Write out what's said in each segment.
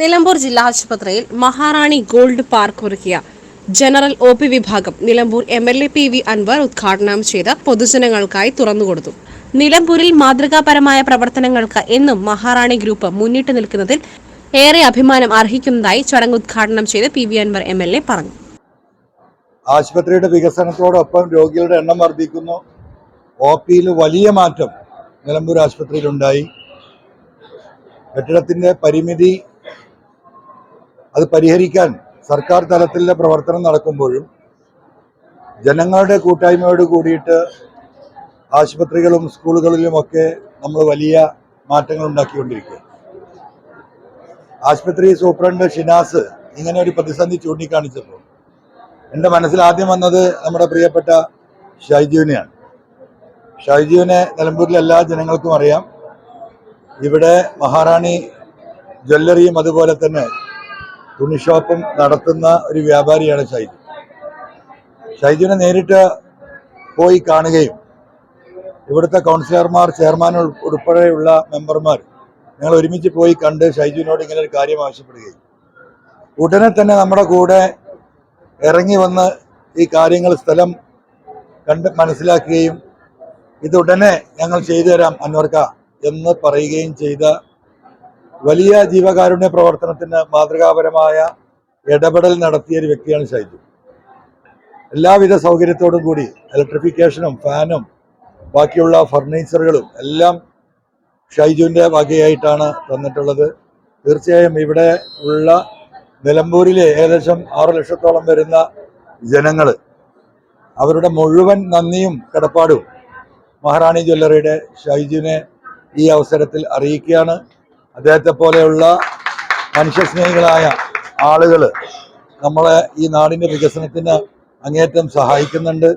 നിലമ്പൂർ ജില്ലാ ആശുപത്രിയിൽ Maharani gold park ഒരുക്കിയ ജനറൽ ഒ പി വിഭാഗം Nilambur M L A P V Anvar ഉദ്ഘാടനം ചെയ്ത് പൊതുജനങ്ങൾക്കായി തുറന്നുകൊടുത്തു നിലമ്പൂരിൽ മാതൃകാപരമായ പ്രവർത്തനങ്ങൾക്ക് എന്നും മഹാറാണി ഗ്രൂപ്പ് മുന്നിട്ട് നിൽക്കുന്നതിൽ ഏറെ അഭിമാനം അർഹിക്കുന്നതായി ചടങ്ങ് ഉദ്ഘാടനം ചെയ്ത് P V Anvar M L A പറഞ്ഞു. ആശുപത്രിയുടെ വികസനത്തോടൊപ്പം രോഗികളുടെ എണ്ണം വർദ്ധിക്കുന്നു. ഒ പിയിൽ വലിയ മാറ്റം നിലമ്പൂർ ആശുപത്രിയിലുണ്ടായി കെട്ടിടത്തിന്റെ പരിമിതി അത് പരിഹരിക്കാൻ സർക്കാർ തലത്തിലെ പ്രവർത്തനം നടക്കുമ്പോഴും ജനങ്ങളുടെ കൂട്ടായ്മയോട് കൂടിയിട്ട് ആശുപത്രികളും സ്കൂളുകളിലുമൊക്കെ നമ്മൾ വലിയ മാറ്റങ്ങൾ ഉണ്ടാക്കിക്കൊണ്ടിരിക്കുക ആശുപത്രി സൂപ്രണ്ട് ഷിനാസ് ഇങ്ങനെ ഒരു പ്രതിസന്ധി ചൂണ്ടിക്കാണിച്ചപ്പോൾ എന്റെ മനസ്സിൽ ആദ്യം വന്നത് നമ്മുടെ പ്രിയപ്പെട്ട ഷൈജുവിനെയാണ്. ഷൈജുവിനെ നിലമ്പൂരിലെ എല്ലാ ജനങ്ങൾക്കും അറിയാം. ഇവിടെ മഹാറാണി ജ്വല്ലറിയും അതുപോലെ തന്നെ തുണി ഷോപ്പും നടത്തുന്ന ഒരു വ്യാപാരിയാണ് ഷൈജു. ഷൈജുവിനെ നേരിട്ട് പോയി കാണുകയും ഇവിടുത്തെ കൗൺസിലർമാർ ചെയർമാൻ ഉൾ- ഉൾപ്പെടെയുള്ള മെമ്പർമാർ ഞങ്ങൾ ഒരുമിച്ച് പോയി കണ്ട് ഷൈജുവിനോട് ഇങ്ങനെ ഒരു കാര്യം ആവശ്യപ്പെടുകയും. ഉടനെ തന്നെ നമ്മുടെ കൂടെ ഇറങ്ങി വന്ന് ഈ കാര്യങ്ങൾ സ്ഥലം കണ്ട് മനസ്സിലാക്കുകയും ഇതുടനെ ഞങ്ങൾ ചെയ്തു തരാം അന്വർക്ക എന്ന് പറയുകയും ചെയ്ത വലിയ ജീവകാരുണ്യ പ്രവർത്തനത്തിന് മാതൃകാപരമായ ഇടപെടൽ നടത്തിയ ഒരു വ്യക്തിയാണ് ഷൈജു. എല്ലാവിധ സൗകര്യത്തോടും കൂടി ഇലക്ട്രിഫിക്കേഷനും ഫാനും ബാക്കിയുള്ള ഫർണിച്ചറുകളും എല്ലാം ഷൈജുവിന്റെ വകയായിട്ടാണ് തന്നിട്ടുള്ളത്. തീർച്ചയായും ഇവിടെ ഉള്ള നിലമ്പൂരിലെ ഏകദേശം ആറ് ലക്ഷത്തോളം വരുന്ന ജനങ്ങൾ അവരുടെ മുഴുവൻ നന്ദിയും കടപ്പാടും മഹാറാണി ജ്വല്ലറിയുടെ ഷൈജുവിനെ ഈ അവസരത്തിൽ അറിയിക്കുകയാണ്. അദ്ദേഹത്തെ പോലെയുള്ള മനുഷ്യസ്നേഹികളായ ആളുകൾ നമ്മളെ ഈ നാടിന്റെ വികസനത്തിന് അങ്ങേറ്റം സഹായിക്കുന്നുണ്ട്.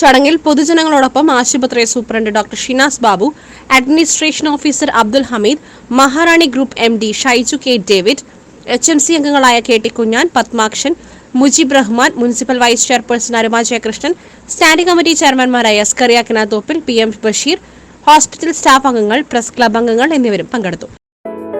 ചടങ്ങിൽ പൊതുജനങ്ങളോടൊപ്പം ആശുപത്രി superintendent doctor Shinas Babu administration officer Abdul Hameed Maharani group M D Shaiju K David H M C അംഗങ്ങളായ K T Kunjan Padmakshan Mujeeb Rahman municipal vice chairperson Aruma Jayakrishnan standing committee ചെയർമാൻമാരായ സ്കറിയാക്കന Thoppil P M Basheer hospital staff അംഗങ്ങൾ press club അംഗങ്ങൾ എന്നിവരും പങ്കെടുത്തു.